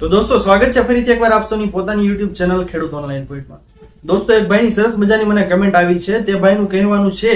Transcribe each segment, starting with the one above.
તો દોસ્તો, સ્વાગત છે ફરીથી એકવાર આપ પોતાની યુટ્યુબ ચેનલ ખેડૂત ઓનલાઈન પોઈન્ટમાં દોસ્તો, એક ભાઈની સરસ મજાની મને કમેન્ટ આવી છે. તે ભાઈનું કહેવાનું છે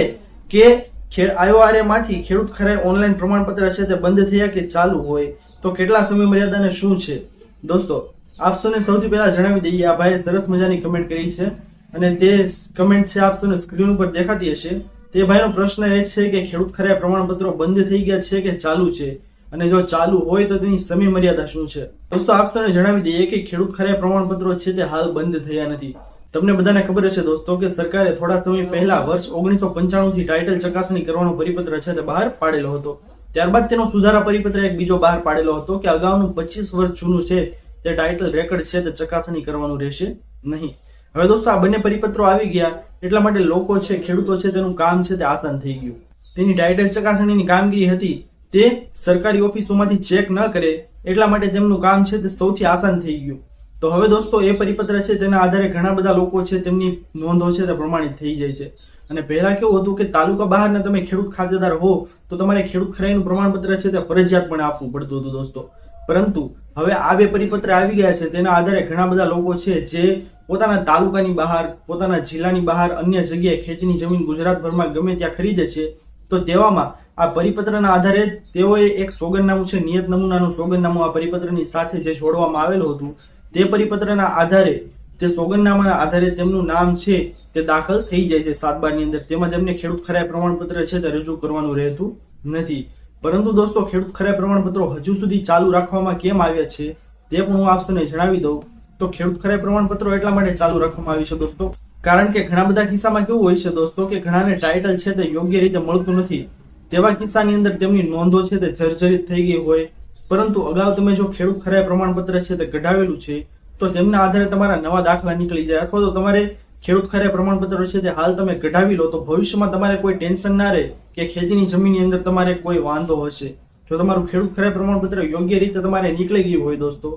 કે આઈઓઆરએ માંથી ખેડૂત ખરાઈ ઓનલાઈન પ્રમાણપત્ર છે તે બંધ થયા કે ચાલુ હોય? તો કેટલા સમય મર્યાદાને શું છે? દોસ્તો, આપ સૌથી પહેલા જણાવી દઈએ, આ ભાઈએ સરસ મજાની કમેન્ટ કરી છે અને તે કમેન્ટ છે આપ સ્ક્રીન ઉપર દેખાતી હશે. તે ભાઈનો પ્રશ્ન એ છે કે ખેડૂત ખરાઈ પ્રમાણપત્રો બંધ થઈ ગયા છે કે ચાલુ છે? અને જો ચાલુ હોય તો તેની સમય મર્યાદા શું છે? દોસ્તો, આપ સૌને જણાવી દઈએ કે ખેડૂત ખરાઈ પ્રમાણપત્રો છે તે હાલ બંધ થયા નથી. તમને બધાને ખબર હશે દોસ્તો કે સરકારે થોડા સમય પહેલા વર્ષ ઓગણીસો પંચાણું થી ટાઇટલ ચકાસણી કરવાનો પરિપત્ર છે તે બહાર પાડેલો હતો. ત્યારબાદ તેનો સુધારા પરિપત્ર એક બીજો બહાર પાડેલો હતો કે અગાઉનું પચીસ વર્ષ જૂનું છે તે ટાઇટલ રેકર્ડ છે તે ચકાસણી કરવાનું રહેશે નહીં. હવે દોસ્તો, આ બંને પરિપત્રો આવી ગયા એટલા માટે લોકો છે, ખેડૂતો છે તેનું કામ છે તે આસાન થઈ ગયું. તેની ટાઇટલ ચકાસણીની કામગીરી હતી તે સરકારી ઓફિસોમાંથી ચેક ન કરે એટલા માટે તેમનું કામ છે તે સૌથી આસાન થઈ ગયું. તો હવે દોસ્તો, એ પરિપત્ર છે તેના આધારે ઘણા બધા લોકો છે તેમની નોંધો છે તે પ્રમાણિત થઈ જાય છે. અને પહેલાં કેવું હતું કે તાલુકા બહારના તમે ખેડૂત ખાતેદાર હો, તો તમારે ખેડૂત ખરાઈનું પ્રમાણપત્ર છે તે ફરજિયાત પણ આપવું પડતું હતું દોસ્તો. પરંતુ હવે આ બે પરિપત્ર આવી ગયા છે તેના આધારે ઘણા બધા લોકો છે જે પોતાના તાલુકાની બહાર, પોતાના જિલ્લાની બહાર અન્ય જગ્યાએ ખેતીની જમીન ગુજરાતભરમાં ગમે ત્યાં ખરીદે છે તો તેવામાં આ પરિપત્રના આધારે તેઓએ એક સોગંદનામું છે, નિયત નમૂનાનું સોગંદનામું આ પરિપત્રની સાથે જે છોડવામાં આવેલું હતું, તે પરિપત્રના આધારે, તે સોગંદનામાના આધારે તેમનું નામ છે, તે દાખલ થઈ જાય છે સાતબારની અંદર. તેમાં તેમને ખેડૂત ખરાય પ્રમાણપત્ર છે તે રજૂ કરવાનું રહેતું નથી. પરંતુ દોસ્તો, ખેડૂત ખરાય પ્રમાણપત્રો હજુ સુધી ચાલુ રાખવામાં કેમ આવ્યા છે, તે પણ હું આપશને જણાવી દઉં. તો ખેડૂત ખરાય પ્રમાણપત્રો એટલા માટે ચાલુ રાખવામાં આવી છે દોસ્તો કારણ કે ઘણા બધા કિસ્સામાં કેવું હોય છે દોસ્તો કે ઘણાને ટાઇટલ છે તે યોગ્ય રીતે મળતું નથી. તેવા કિસ્સાની અંદર તેમની નોંધો છે તે જર્જરિત થઈ ગઈ હોય. પરંતુ અગાઉ તમે જો ખેડૂત ખરાય પ્રમાણપત્ર છે તે કઢાવેલું છે, તો તેમના આધારે તમારા નવા દાખલા નીકળી જાય. અથવા તો તમારે ખેડૂત ખરાઈ પ્રમાણપત્ર છે તે હાલ તમે કઢાવી લો, તો ભવિષ્યમાં તમારે કોઈ ટેન્શન ના રહે કે ખેતીની જમીનની અંદર તમારે કોઈ વાંધો હશે. જો તમારું ખેડૂત ખરાઈ પ્રમાણપત્ર યોગ્ય રીતે તમારે નીકળી ગયું હોય દોસ્તો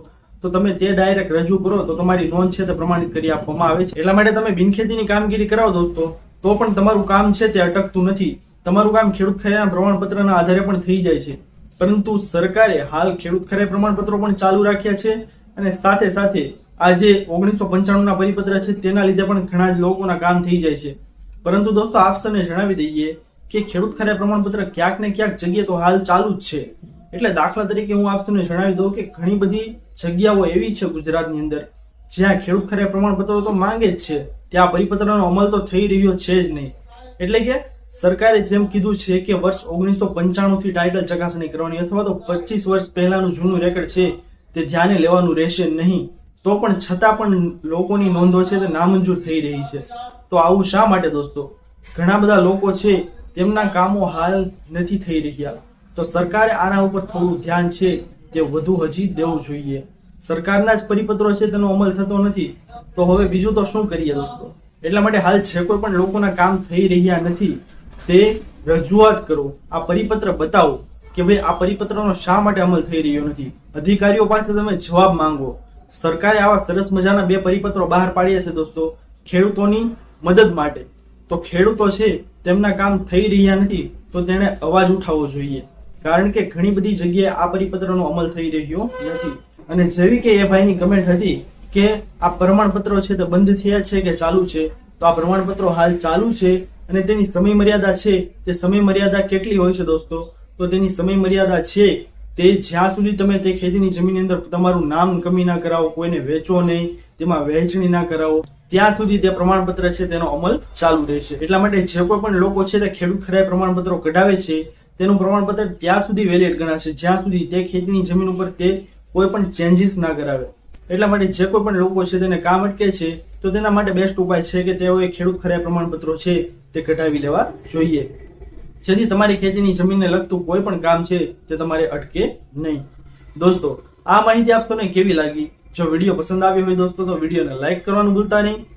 તો તમે તે ડાયરેક્ટ રજૂ કરો તો તમારી નોંધ છે તે પ્રમાણિત કરી આપવામાં આવે છે. એટલા માટે તમે બિનખેતીની કામગીરી કરાવો દોસ્તો. તો પણ તમારું કામ છે તે અટકતું નથી. તમારું કામ ખેડૂત ખરાઈના પ્રમાણપત્રના આધારે પણ થઈ જાય છે. પરંતુ સરકારે હાલ ખેડૂત ખરાઈ પ્રમાણપત્રો પણ ચાલુ રાખ્યા છે અને સાથે સાથે આ જે ઓગણીસો પંચાણુંના પરિપત્ર છે તેના લીધે પણ ઘણા જ લોકોના કામ થઈ જાય છે. પરંતુ દોસ્તો, આપ સૌને જણાવી દઈએ કે ખેડૂત ખરાઈ પ્રમાણપત્ર ક્યાંક ને ક્યાંક જગ્યાએ તો હાલ ચાલુ જ છે. એટલે દાખલા તરીકે હું આપ જણાવી દઉં કે ઘણી બધી જગ્યાઓ એવી છે ગુજરાતની અંદર જ્યાં ખેડૂત ખરે પ્રમાણપત્રો તો માંગે જ છે. ત્યાં પરિપત્રનો અમલ તો થઈ રહ્યો છે જ નહીં. એટલે કે સરકારે જેમ કીધું છે કે વર્ષ ઓગણીસો પંચાણુંથી ટાઇટલ ચકાસણી કરવાની અથવા તો પચીસ વર્ષ પહેલાનું જૂનું રેકર્ડ છે તે ધ્યાને લેવાનું રહેશે નહીં. તો પણ છતાં પણ લોકોની નોંધો છે તે નામંજૂર થઈ રહી છે. તો આવું શા માટે દોસ્તો? ઘણા બધા લોકો છે તેમના કામો હાલ નથી થઈ રહ્યા. તો સરકારે આના ઉપર થોડું ધ્યાન છે તે વધુ હજી દેવું જોઈએ. સરકારના જ પરિપત્રો છે, તેનો અમલ થતો નથી. તો હવે બીજું તો શું કરીએ દોસ્તો? એટલા માટે હાલ જે કોઈ પણ લોકોના કામ થઈ રહ્યા નથી, તે રજૂઆત કરો. આ પરિપત્ર બતાવો કે ભાઈ આ પરિપત્રનો શા માટે અમલ થઈ રહ્યો નથી? અધિકારીઓ પાસે તમે જવાબ માંગો. સરકારે આવા સરસ મજાના બે પરિપત્રો બહાર પાડ્યા છે દોસ્તો, ખેડૂતોની મદદ માટે. તો ખેડૂતો છે, તેમના કામ થઈ રહ્યા નથી, તો તેણે અવાજ ઉઠાવવો જોઈએ. કારણ કે ઘણી બધી જગ્યાએ આ પરિપત્રનો અમલ થઈ રહ્યો નથી. અને જેવી કે એ ભાઈની કમેન્ટ હતી કે આ પ્રમાણપત્રો છે તો બંધ થયા છે કે ચાલુ છે? તો આ પ્રમાણપત્રો હાલ ચાલુ છે અને તેની સમય મર્યાદા છે? તે સમય મર્યાદા કેટલી હોય છે દોસ્તો? તો તેની સમય મર્યાદા છે તે જ્યાં સુધી તમે તે ખેતીની જમીનની અંદર તમારું નામ કમી ના કરાવો, કોઈને વેચો નહીં, તેમાં વહેંચણી ના કરાવો, ત્યાં સુધી તે પ્રમાણપત્ર છે તેનો અમલ ચાલુ રહેશે. એટલા માટે જે કોઈ પણ લોકો છે તે ખેડૂત ખરાય પ્રમાણપત્રો કઢાવે છે તેનું પ્રમાણપત્ર ત્યાં સુધી વેલિડ ગણાશે. જ્યાં સુધી તે ખેતીની જમીન ઉપર તે કોઈ પણ ચેન્જીસ ના કરાવે. એટલા માટે જે કોઈ પણ લોકો છે તેને કામ અટકે છે, તો તેના માટે બેસ્ટ ઉપાય છે કે તેઓએ ખેડૂત ખરા પ્રમાણપત્રો છે તે કઢાવી લેવા જોઈએ. જેથી તમારી ખેતીની જમીનને લગતું કોઈ પણ કામ છે તે તમારે અટકે નહીં. દોસ્તો, આ માહિતી આપ સૌને કેવી લાગી? જો વીડિયો પસંદ આવ્યો હોય દોસ્તો, તો વિડીયોને લાઈક કરવાનું ભૂલતા નહીં.